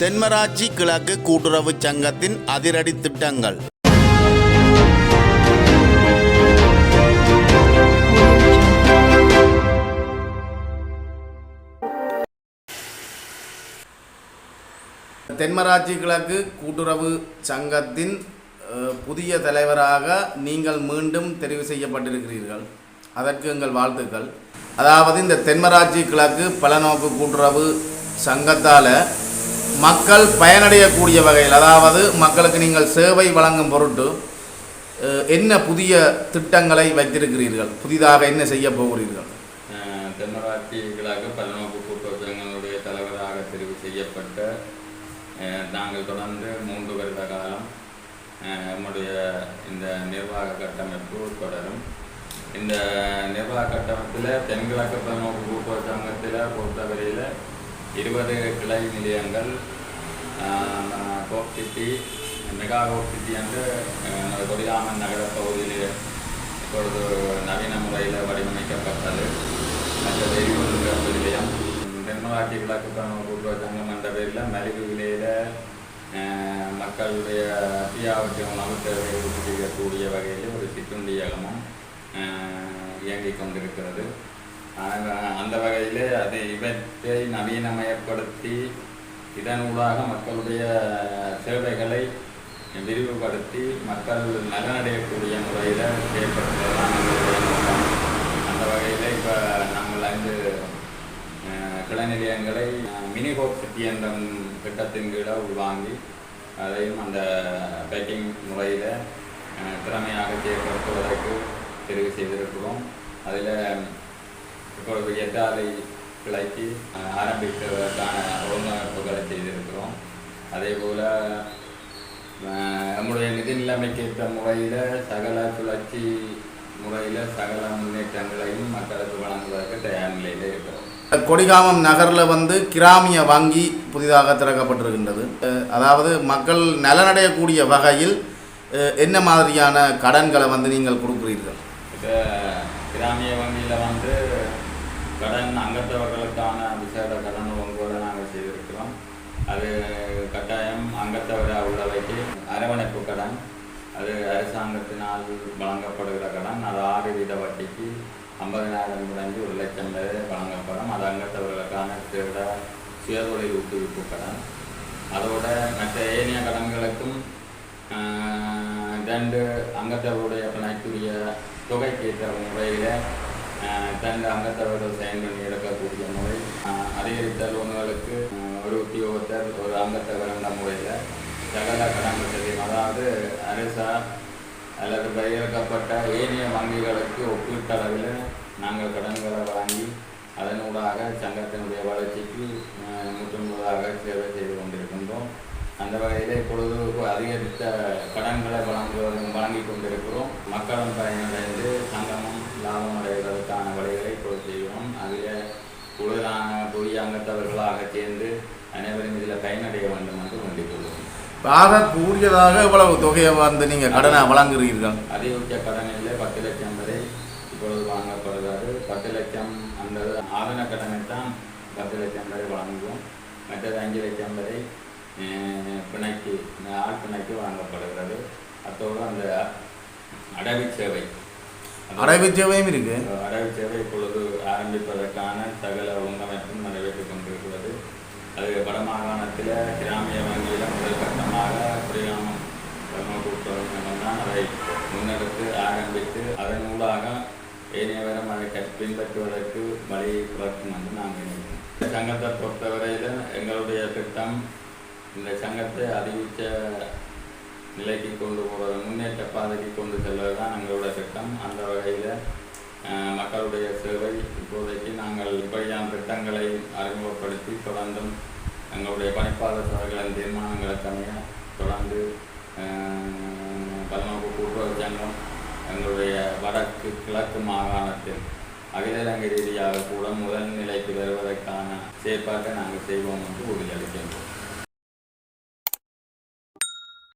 தென்மராட்சி கிழக்கு கூட்டுறவு சங்கத்தின் அதிரடி திட்டங்கள். தென்மராட்சி கிழக்கு கூட்டுறவு சங்கத்தின் புதிய தலைவராக நீங்கள் மீண்டும் தெரிவு செய்யப்பட்டிருக்கிறீர்கள். அதற்கு எங்கள் வாழ்த்துக்கள். அதாவது இந்த தென்மராட்சி கிழக்கு பலநோக்கு கூட்டுறவு சங்கத்தால் மக்கள் பயனடையக்கூடிய வகையில் அதாவது மக்களுக்கு நீங்கள் சேவை வழங்கும் பொருட்டு என்ன புதிய திட்டங்களை வைத்திருக்கிறீர்கள்? புதிதாக என்ன செய்ய போகிறீர்கள்? அஹ் கிழக்கு பல்நோக்கு கூட்டுறவு தலைவராக தெரிவு செய்யப்பட்ட நாங்கள் தொடர்ந்து மூன்று வருட காலம் நம்முடைய இந்த நிர்வாக கட்டமைப்பு தொடரும். இந்த நிர்வாக கட்டமைப்பில் தென்கிழக்கு பல்நோக்கு கூட்டுறவு சங்கத்தில் பொறுத்தவரையில் இருபது கிளை நிலையங்கள் கோப் சிட்டி மெகா கோப்டிட்டி என்று கொடியாமன் நகர பகுதியில் இப்பொழுது நவீன முறையில் வடிவமைக்கப்பட்டது. மற்றது எரிபொருள் நிலையம். தென்மராட்சி கிழக்கு கூட்டுறவு சங்கம் என்ற பேரில் மலிவு விலையில் மக்களுடைய அத்தியாவசிய உணவு தேவையை பூர்த்தி செய்யக்கூடிய வகையில் ஒரு சிற்றுண்டியகமும் இயங்கிக் கொண்டிருக்கிறது. அந்த வகையில் அது இவற்றை நவீனமயப்படுத்தி இதனூடாக மக்களுடைய சேவைகளை விரிவுபடுத்தி மக்கள் நலனடையக்கூடிய முறையில் செயல்படுத்துவதுதான் நோக்கம். அந்த வகையில் இப்போ நாங்கள் அங்கு அஹ், கிளை நிலையங்களை மினி ஹோப் சிட்டி என்ற திட்டத்தின் கீழே உள்வாங்கி அதையும் அந்த பேக்கிங் முறையில் திறமையாக செயல்படுத்துவதற்கு தெரிவு செய்திருக்கிறோம். அதில் இப்பொழுது எட்டாலை கிளைக்கு ஆரம்பிப்பதற்கான ஒழுங்கமைப்புகளை செய்திருக்கிறோம். அதே போல் நம்முடைய நிதி நிலைமைக்கு ஏற்ற முறையில் சகல சுழற்சி முறையில் சகல முன்னேற்றங்களையும் மக்களுக்கு வழங்குவதற்கு தயார் நிலையில் இருக்கிறோம். கொடிகாமம் நகரில் வந்து கிராமிய வங்கி புதிதாக திறக்கப்பட்டிருக்கின்றது. அதாவது மக்கள் நலனடையக்கூடிய வகையில் என்ன மாதிரியான கடன்களை வந்து நீங்கள் கொடுக்குறீர்கள்? இப்போ கிராமிய வங்கியில் வந்து கடன் அங்கத்தவர்களுக்கான விசேட கடன் ஒன்பது நாங்கள் செய்திருக்கிறோம். அது கட்டாயம் அங்கத்தவரை உள்ளவைக்கு அரவணைப்பு கடன் அது அரசாங்கத்தினால் வழங்கப்படுகிற கடன் அது ஆறு வீத வட்டிக்கு ஐம்பதினாயிரம் குறைஞ்சு ஒரு லட்சம் பேர் வழங்கப்படும். அது அங்கத்தவர்களுக்கான திருட சுயதொழில் ஊக்குவிப்பு கடன். அதோட மற்ற ஏனைய கடன்களுக்கும் ரெண்டு அங்கத்தவருடைய பிணைக்குரிய தொகைக்கேற்ற முறையில் தன் அங்கத்தவர்கள் செயல்கள் பண்ணி எடுக்கக்கூடிய முறை அதிகரித்த லோன்களுக்கு ஒரு உத்தியோகத்தர் ஒரு அங்கத்தவர் என்ற முறையில் சகல கடன் வசதியும் அதாவது அரசா அல்லது பயிரிழக்கப்பட்ட ஏனைய வங்கிகளுக்கு ஒப்பீட்டளவில் நாங்கள் கடன்களை வழங்கி அதனூடாக சங்கத்தினுடைய வளர்ச்சிக்கு முற்றுமுதலாக முற்றுமுழுதாக சேவை செய்து கொண்டிருக்கின்றோம். அந்த வகையில் இப்பொழுது அதிகரித்த கடன்களை வழங்குவதும் வழங்கி கொண்டிருக்கிறோம். மக்களும் பயனடைந்து சங்கமும் அங்கத்தவர்களாக சேர்ந்து அனைவரும் இதில் பயனடைய வேண்டும் என்று வேண்டிக் கொள்கிறோம் ஆக கூடியதாக எவ்வளவு தொகையை வந்து நீங்கள் கடனை வழங்குகிறீர்கள். அதிகபட்ச கடனில் பத்து லட்சம் வரை இப்பொழுது வழங்கப்படுகிறது பத்து லட்சம் அந்த ஆதன கடனை தான் பத்து லட்சம் வரை வழங்குவோம். மற்றது அஞ்சு லட்சம் வரை பிணைக்கு ஆள் பிணைக்கு வழங்கப்படுகிறது. அத்தோடு அந்த அடவி சேவை அடைவு சேவையும் இருக்கு. அடவி சேவை இப்பொழுது ஆரம்பிப்பதற்கான சகல ஒழுங்கமைப்பும் நடைபெற்றுக் கொண்டிருக்கிறது. அது வடமாகாணத்தில் கிராமிய வங்கியில் முதல் கட்டமாக குடியாமம் தான் அதை முன்னெடுத்து ஆரம்பித்து அதன் ஊடாக ஏனையவரும் அதை பின்பற்றுவதற்கு வழியை பிறக்கும் என்று நாங்கள் நினைக்கிறோம் இந்த சங்கத்தை பொறுத்தவரையில் எங்களுடைய திட்டம் இந்த சங்கத்தை அறிவித்த நிலைக்கு கொண்டு போகிறது முன்னேற்ற பாதைக்கு கொண்டு செல்வது தான் எங்களோட திட்டம். அந்த வகையில் மக்களுடைய சேவை இப்போதைக்கு நாங்கள் இப்படியான திட்டங்களை அறிமுகப்படுத்தி தொடர்ந்தும் எங்களுடைய பணிப்பாளர் சபைகளின் தீர்மானங்களை தனியாக தொடர்ந்து பல்நோக்கு கூட்டுறவு சங்கம் எங்களுடைய வடக்கு கிழக்கு மாகாணத்தில் அகில இலங்கை ரீதியாக கூட முதல் நிலைக்கு வருவதற்கான செயற்பாட்டை நாங்கள் செய்வோம் என்று உறுதியளிக்கின்றோம்.